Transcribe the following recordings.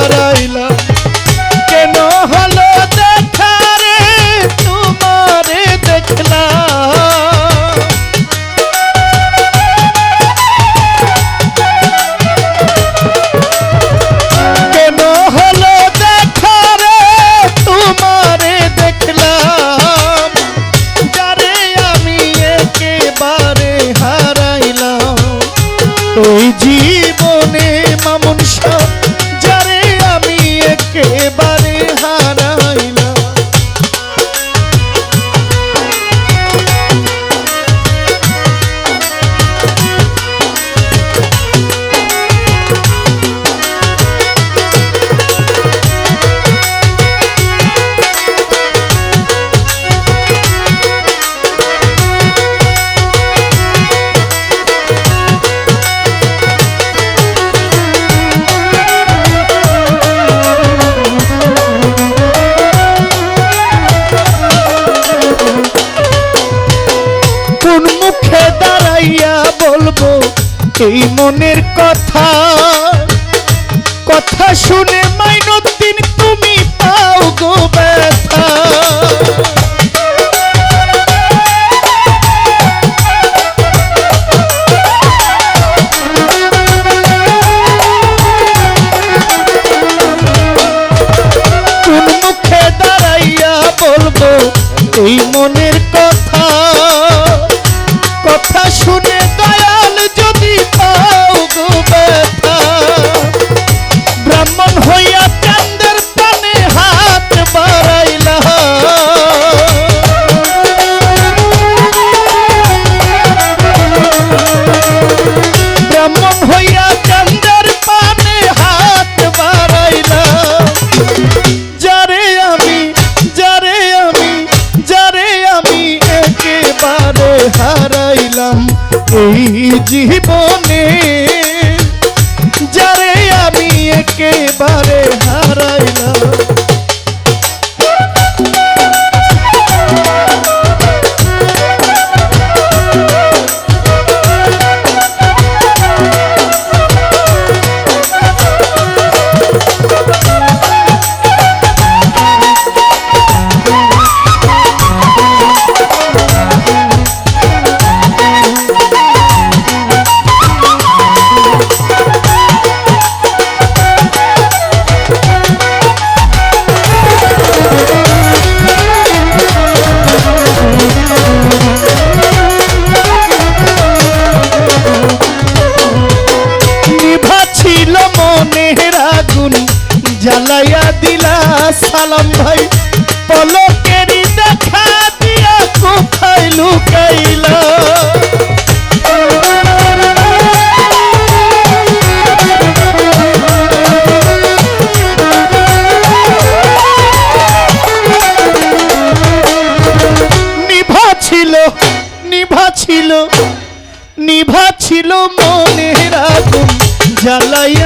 হারাইলা সেই মনের কথা। কথা শুনে মাইনুদ্দিন তুমি পাও গো ব্যথা। তুই মনের জ্বালাইয়া দিলা সালাম ভাই। পলকেরি দেখা দিয়া কোথায় নিভা ছিল নিভা ছিল নিভা ছিল মনের আগুন। জ্বালাইয়া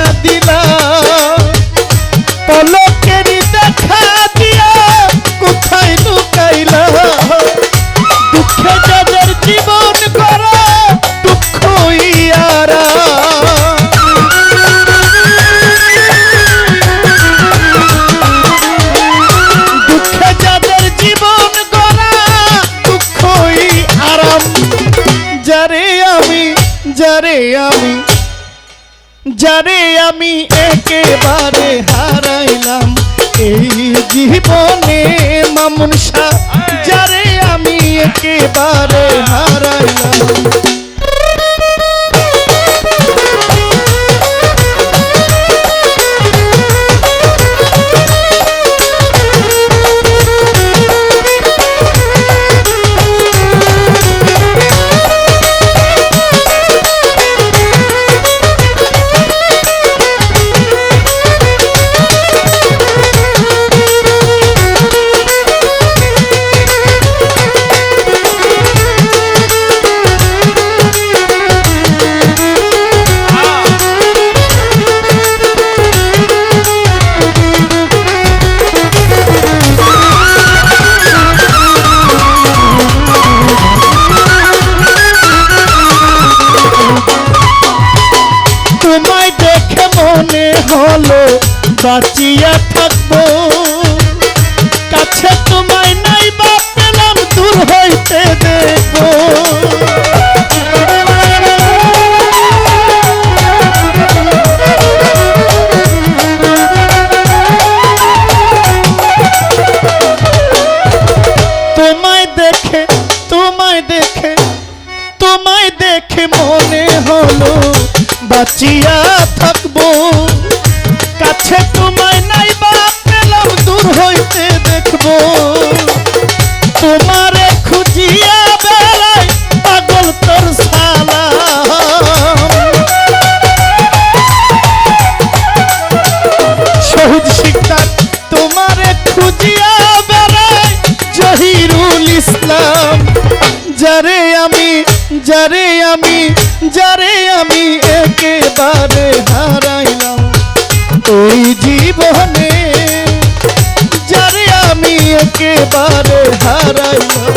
যারে আমি একেবারে হারাইলাম এই জীবনে মামুনসা যারে আমি একেবারে মনে হলো, বাঁচিয়া থাকব। কাছে তোমায় নাই বা পেলাম, দূর হইতে দেখো তোমায় দেখে তোমায় দেখে তোমায় দেখে মনে হলো, বাঁচিয়া থাক যারে আমি যারে আমি একেবারে হারাইলাম। ওই জীবনে যারে আমি একেবারে হারাইলাম।